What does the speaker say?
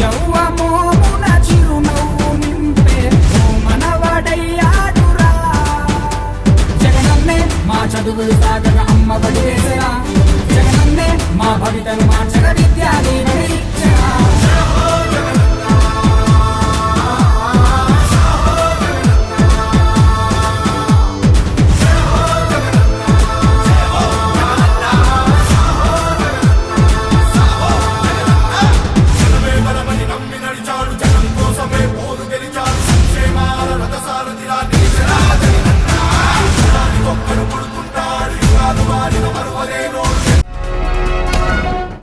యౌవమోమున మా చదువులు సాగర అమ్మ బడి జగనన్నే మా భవితను మార్చగ